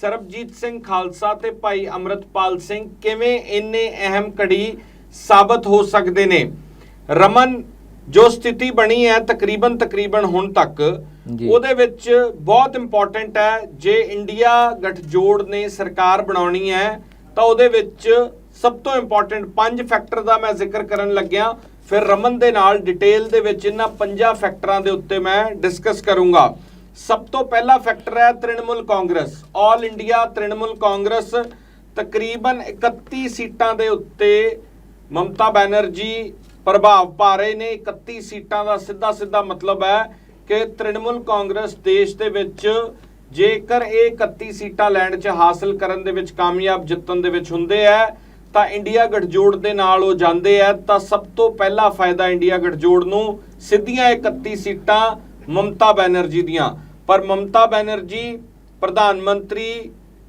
ਸਰਬਜੀਤ ਸਿੰਘ ਖਾਲਸਾ ਤੇ ਭਾਈ ਅਮਰਤਪਾਲ ਸਿੰਘ ਕਿਵੇਂ ਇੰਨੇ ਅਹਿਮ ਕੜੀ ਸਾਬਤ ਹੋ ਸਕਦੇ ਨੇ? ਰਮਨ ਜੋ ਸਥਿਤੀ ਬਣੀ ਹੈ ਤਕਰੀਬਨ ਤਕਰੀਬਨ ਹੁਣ ਤੱਕ। ਉਹਦੇ ਵਿੱਚ ਬਹੁਤ ਇੰਪੋਰਟੈਂਟ ਹੈ ਜੇ ਇੰਡੀਆ ਗੱਠਜੋੜ ਨੇ ਸਰਕਾਰ ਬਣਾਉਣੀ ਹੈ ਤਾਂ ਉਹਦੇ ਵਿੱਚ ਸਭ ਤੋਂ ਇੰਪੋਰਟੈਂਟ ਪੰਜ ਫੈਕਟਰ ਦਾ ਮੈਂ ਜ਼ਿਕਰ ਕਰਨ ਲੱਗਿਆ। ਫਿਰ ਰਮਨ ਦੇ ਨਾਲ ਡਿਟੇਲ ਦੇ ਵਿੱਚ ਇਹਨਾਂ ਪੰਜਾਂ ਫੈਕਟਰਾਂ ਦੇ ਉੱਤੇ ਮੈਂ ਡਿਸਕਸ ਕਰੂੰਗਾ। ਸਭ ਤੋਂ ਪਹਿਲਾ ਫੈਕਟਰ ਹੈ ਤ੍ਰਿਣਮੂਲ ਕਾਂਗਰਸ। ਆਲ ਇੰਡੀਆ ਤ੍ਰਿਣਮੂਲ ਕਾਂਗਰਸ ਤਕਰੀਬਨ 31 ਸੀਟਾਂ ਦੇ ਉੱਤੇ ਮਮਤਾ ਬੈਨਰਜੀ, ਪ੍ਰਭਾਵ ਪਾ ਰਹੇ ਨੇ। 31 ਸੀਟਾਂ ਦਾ ਸਿੱਧਾ ਸਿੱਧਾ ਮਤਲਬ ਹੈ ਕਿ ਤ੍ਰਿਣਮੂਲ ਕਾਂਗਰਸ ਦੇਸ਼ ਦੇ ਵਿੱਚ ਜੇਕਰ ਇਹ 31 ਸੀਟਾਂ ਲੈਣ 'ਚ ਹਾਸਲ ਕਰਨ ਦੇ ਵਿੱਚ ਕਾਮਯਾਬ ਜਿੱਤਣ ਦੇ ਵਿੱਚ ਹੁੰਦੇ ਆ, ਤਾਂ ਇੰਡੀਆ ਗਠਜੋੜ ਦੇ ਨਾਲ ਉਹ ਜਾਂਦੇ ਆ, ਤਾਂ ਸਭ ਤੋਂ ਪਹਿਲਾ ਫਾਇਦਾ ਇੰਡੀਆ ਗਠਜੋੜ ਨੂੰ ਸਿੱਧੀਆਂ 31 ਸੀਟਾਂ ਮਮਤਾ ਬੈਨਰਜੀ ਦੀਆਂ। ਪਰ ਮਮਤਾ ਬੈਨਰਜੀ ਪ੍ਰਧਾਨ ਮੰਤਰੀ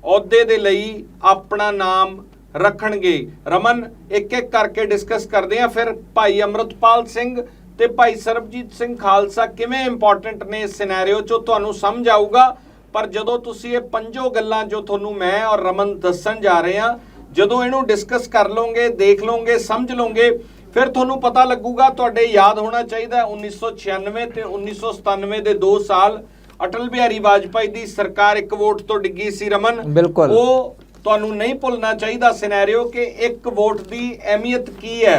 ਅਹੁਦੇ ਦੇ ਲਈ ਆਪਣਾ ਨਾਮ ਰੱਖਣਗੇ। ਰਮਨ ਇੱਕ ਇੱਕ ਕਰਕੇ ਡਿਸਕਸ ਕਰਦੇ ਆ ਫਿਰ ਭਾਈ ਅਮਰਤਪਾਲ ਸਿੰਘ ਤੇ ਭਾਈ ਸਰਬਜੀਤ ਸਿੰਘ ਖਾਲਸਾ ਕਿਵੇਂ ਇੰਪੋਰਟੈਂਟ ਨੇ ਇਸ ਸਿਨੈਰੀਓ ਚੋਂ ਤੁਹਾਨੂੰ ਸਮਝ ਆਊਗਾ। ਪਰ ਜਦੋਂ ਤੁਸੀਂ ਇਹ ਪੰਜੋ ਗੱਲਾਂ ਜੋ ਤੁਹਾਨੂੰ ਮੈਂ ਔਰ ਰਮਨ ਦੱਸਣ ਜਾ ਰਹੇ ਆ ਜਦੋਂ ਇਹਨੂੰ ਡਿਸਕਸ ਕਰ ਲਓਗੇ, ਦੇਖ ਲਓਗੇ, ਸਮਝ ਲਓਗੇ ਫਿਰ ਤੁਹਾਨੂੰ ਪਤਾ ਲੱਗੂਗਾ ਤੁਹਾਡੇ ਯਾਦ ਹੋਣਾ ਚਾਹੀਦਾ 1996 ਤੇ 1997 ਦੇ 2 ਸਾਲ ਅਟਲ ਬਿਹਾਰੀ ਵਾਜਪਾਈ ਦੀ ਸਰਕਾਰ ਇੱਕ ਵੋਟ ਤੋਂ ਡਿੱਗੀ ਸੀ ਰਮਨ ਬਿਲਕੁਲ। ਉਹ ਤੁਹਾਨੂੰ ਨਹੀਂ ਭੁੱਲਣਾ ਚਾਹੀਦਾ ਸਿਨੈਰੀਓ ਕਿ ਇੱਕ ਵੋਟ ਦੀ ਅਹਿਮੀਅਤ ਕੀ ਹੈ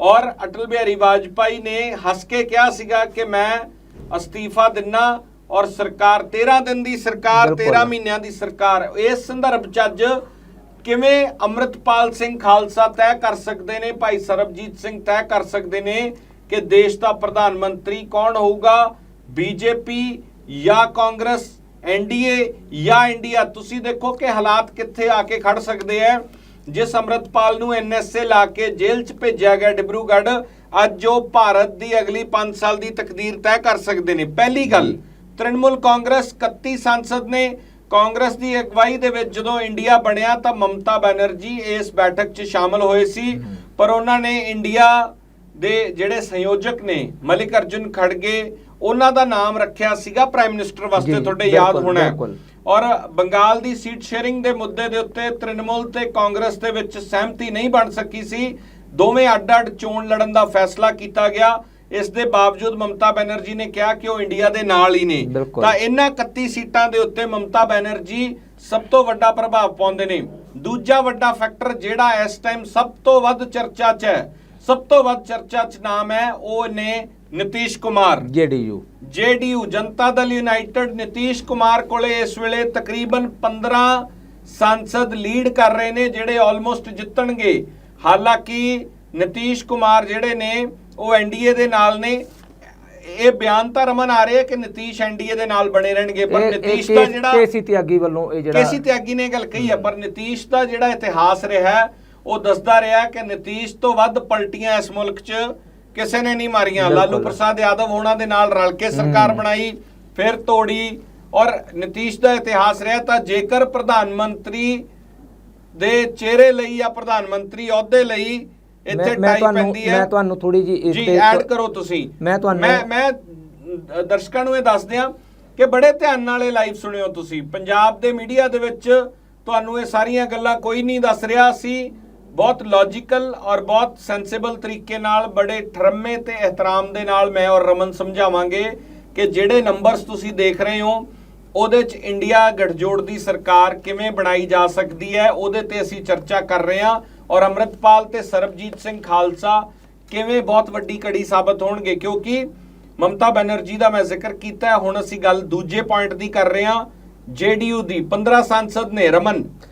ਔਰ ਅਟਲ ਬਿਹਾਰੀ ਵਾਜਪਾਈ ਨੇ ਹੱਸ ਕੇ ਕਿਹਾ ਸੀਗਾ ਕਿ ਮੈਂ ਅਸਤੀਫਾ ਦਿੰਨਾ ਔਰ ਸਰਕਾਰ 13 ਦਿਨ ਦੀ ਸਰਕਾਰ ਬਿਲਕੁਲ। 13 ਮਹੀਨਿਆਂ ਦੀ ਸਰਕਾਰ ਇਸ ਸੰਦਰਭ ਚ ਅੱਜ ਕਿਵੇਂ ਅੰਮ੍ਰਿਤਪਾਲ ਸਿੰਘ ਖਾਲਸਾ ਤੈਅ ਕਰ ਸਕਦੇ ਨੇ? ਭਾਈ ਸਰਬਜੀਤ ਸਿੰਘ ਤੈਅ ਕਰ ਸਕਦੇ ਨੇ ਕਿ ਦੇਸ਼ ਦਾ ਪ੍ਰਧਾਨ ਮੰਤਰੀ ਕੌਣ ਹੋਊਗਾ? ਬੀਜੇਪੀ ਜਾਂ ਕਾਂਗਰਸ? ਐਨਡੀਏ ਜਾਂ ਇੰਡੀਆ? ਤੁਸੀਂ ਦੇਖੋ ਕਿ ਹਾਲਾਤ ਕਿੱਥੇ ਆ ਕੇ ਖੜ ਸਕਦੇ ਆ ਜਿਸ ਅੰਮ੍ਰਿਤਪਾਲ ਨੂੰ ਐਨਐਸਏ ਲਾ ਕੇ ਜੇਲ੍ਹ 'ਚ ਭੇਜਿਆ ਗਿਆ ਡਿਬਰੂਗੜ੍ਹ, ਅੱਜ ਉਹ ਭਾਰਤ ਦੀ ਅਗਲੀ 5 ਸਾਲ ਦੀ ਤਕਦੀਰ ਤੈਅ ਕਰ ਸਕਦੇ ਨੇ। ਪਹਿਲੀ ਗੱਲ, ਤ੍ਰਿਣਮੂਲ ਕਾਂਗਰਸ 31 ਸੰਸਦ ਨੇ। ਕਾਂਗਰਸ ਦੀ ਅਗਵਾਈ ਦੇ ਵਿੱਚ ਜਦੋਂ ਇੰਡੀਆ ਬਣਿਆ ਤਾਂ ਮਮਤਾ ਬੈਨਰਜੀ ਇਸ ਬੈਠਕ 'ਚ ਸ਼ਾਮਲ ਹੋਏ ਸੀ। ਪਰ ਉਹਨਾਂ ਨੇ ਇੰਡੀਆ ਦੇ ਜਿਹੜੇ ਸੰਯੋਜਕ ਨੇ ਮਲਿਕ ਅਰਜੁਨ ਖੜਗੇ ਉਹਨਾਂ ਦਾ ਨਾਮ ਰੱਖਿਆ ਸੀਗਾ ਪ੍ਰਾਈਮ ਮਿਨਿਸਟਰ ਵਾਸਤੇ ਤੁਹਾਡੇ ਯਾਦ ਹੋਣਾ। ਔਰ ਬੰਗਾਲ ਦੀ ਸੀਟ ਸ਼ੇਅਰਿੰਗ ਦੇ ਮੁੱਦੇ ਦੇ ਉੱਤੇ ਤ੍ਰਿਣਮੂਲ ਤੇ ਕਾਂਗਰਸ ਦੇ ਵਿੱਚ ਸਹਿਮਤੀ ਨਹੀਂ ਬਣ ਸਕੀ ਸੀ। ਦੋਵੇਂ ਅੱਡ-ਅੱਡ ਚੋਣ ਲੜਨ ਦਾ ਫੈਸਲਾ ਕੀਤਾ ਗਿਆ। ਇਸ ਦੇ ਬਾਵਜੂਦ ਮਮਤਾ ਬੈਨਰਜੀ ਨੇ ਕਿਹਾ ਕਿ ਉਹ ਇੰਡੀਆ ਦੇ ਨਾਲ ਹੀ ਨੇ। ਤਾਂ ਇਹਨਾਂ 31 ਸੀਟਾਂ ਦੇ ਉੱਤੇ ਮਮਤਾ ਬੈਨਰਜੀ ਸਭ ਤੋਂ ਵੱਡਾ ਪ੍ਰਭਾਵ ਪਾਉਂਦੇ ਨੇ। ਦੂਜਾ ਵੱਡਾ ਫੈਕਟਰ ਜਿਹੜਾ ਇਸ ਟਾਈਮ ਸਭ ਤੋਂ ਵੱਧ ਚਰਚਾ 'ਚ ਹੈ ਸਭ ਤੋਂ ਵੱਧ ਚਰਚਾ 'ਚ ਨਾਮ ਹੈ ਉਹ ਨੇ Nitish Kumar. JDU. JDU Janata Dal United Nitish Kumar ਕੋਲੇ ਇਸ ਵੇਲੇ ਤਕਰੀਬਨ 15 ਸੰਸਦ ਲੀਡ ਕਰ ਰਹੇ ਨੇ ਜਿਹੜੇ ਆਲਮੋਸਟ ਜਿੱਤਣਗੇ। ਹਾਲਾਂਕਿ ਨਿਤੀਸ਼ ਕੁਮਾਰ ਜਿਹੜੇ ਨੇ ਉਹ ਐਨਡੀਏ ਦੇ ਨਾਲ ਨੇ ਇਹ ਬਿਆਨ ਤਾਂ ਰਮਨ ਆ ਰਿਹਾ ਕਿ ਨਿਤੀਸ਼ ਐਨਡੀਏ ਦੇ ਨਾਲ ਬਣੇ ਰਹਿਣਗੇ ਪਰ ਨਿਤੀਸ਼ ਦਾ ਜਿਹੜਾ ਕੇਸੀ ਤਿਆਗੀ ਵੱਲੋਂ ਇਹ ਜਿਹੜਾ ਕੇਸੀ ਤਿਆਗੀ ਨੇ ਗੱਲ ਕਹੀ ਹੈ ਪਰ ਨਿਤੀਸ਼ ਦਾ ਜਿਹੜਾ ਇਤਿਹਾਸ ਰਿਹਾ ਉਹ ਦੱਸਦਾ ਰਿਹਾ ਕਿ ਨਿਤੀਸ਼ ਤੋਂ ਵੱਧ ਪਲਟੀਆਂ ਇਸ ਮੁਲਕ 'ਚ ਕਿਸੇ ਨੇ ਨਹੀਂ ਮਾਰੀਆਂ। ਲਾਲੂ ਪ੍ਰਸਾਦ ਯਾਦਵ ਉਹਨਾਂ ਦੇ ਨਾਲ ਰਲ ਕੇ ਸਰਕਾਰ। ਬਣਾਈ ਫਿਰ ਤੋੜੀ ਔਰ ਨਿਤੀਸ਼ ਦਾ ਇਤਿਹਾਸ ਰਿਹਾ ਤਾਂ ਜੇਕਰ ਪ੍ਰਧਾਨ ਮੰਤਰੀ ਦੇ ਚਿਹਰੇ ਲਈ ਜਾਂ ਪ੍ਰਧਾਨ ਮੰਤਰੀ ਅਹੁਦੇ ਲਈ ਇੱਥੇ ਟਾਈ ਪੈਂਦੀ ਹੈ। ਮੈਂ ਤੁਹਾਨੂੰ ਥੋੜੀ ਜੀ ਇਸ ਜੀ ਤੇ ਐਡ ਕਰੋ ਤੁਸੀਂ। ਮੈਂ ਤੁਹਾਨੂੰ- ਮੈਂ ਮੈਂ ਦਰਸ਼ਕਾਂ ਨੂੰ ਇਹ ਦੱਸ ਦਿਆਂ ਕਿ ਬੜੇ ਧਿਆਨ ਨਾਲ ਇਹ ਲਾਈਵ ਸੁਣਿਓ ਤੁਸੀਂ। ਪੰਜਾਬ ਦੇ ਮੀਡੀਆ ਦੇ ਵਿੱਚ ਤੁਹਾਨੂੰ ਇਹ ਸਾਰੀਆਂ ਗੱਲਾਂ ਕੋਈ ਨਹੀਂ ਦੱਸ ਰਿਹਾ। ਸੀ ਬਹੁਤ ਲੌਜੀਕਲ ਔਰ ਬਹੁਤ ਸੈਂਸਿਬਲ ਤਰੀਕੇ ਨਾਲ ਬੜੇ ਠਰਮੇ ਤੇ ਇਹਤਰਾਮ ਦੇ ਨਾਲ ਮੈਂ ਔਰ ਰਮਨ ਸਮਝਾਵਾਂਗੇ ਕਿ ਜਿਹੜੇ ਨੰਬਰਸ ਤੁਸੀਂ ਦੇਖ ਰਹੇ ਹੋ ਉਹਦੇ 'ਚ ਇੰਡੀਆ ਗਠਜੋੜ ਦੀ ਸਰਕਾਰ ਕਿਵੇਂ ਬਣਾਈ ਜਾ ਸਕਦੀ ਹੈ, ਉਹਦੇ ਤੇ ਅਸੀਂ ਚਰਚਾ ਕਰ ਰਹੇ ਹਾਂ। ਔਰ ਅੰਮ੍ਰਿਤਪਾਲ ਤੇ ਸਰਬਜੀਤ ਸਿੰਘ ਖਾਲਸਾ ਕਿਵੇਂ ਬਹੁਤ ਵੱਡੀ ਕੜੀ ਸਾਬਤ ਹੋਣਗੇ, ਕਿਉਂਕਿ ਮਮਤਾ ਬੈਨਰਜੀ ਦਾ ਮੈਂ ਜ਼ਿਕਰ ਕੀਤਾ ਹੁਣ ਅਸੀਂ ਗੱਲ ਦੂਜੇ ਪੁਆਇੰਟ ਦੀ ਕਰ ਰਹੇ ਹਾਂ। ਜੇਡੀਯੂ ਦੀ 15 ਸਾਂਸਦ ਨੇ ਰਮਨ।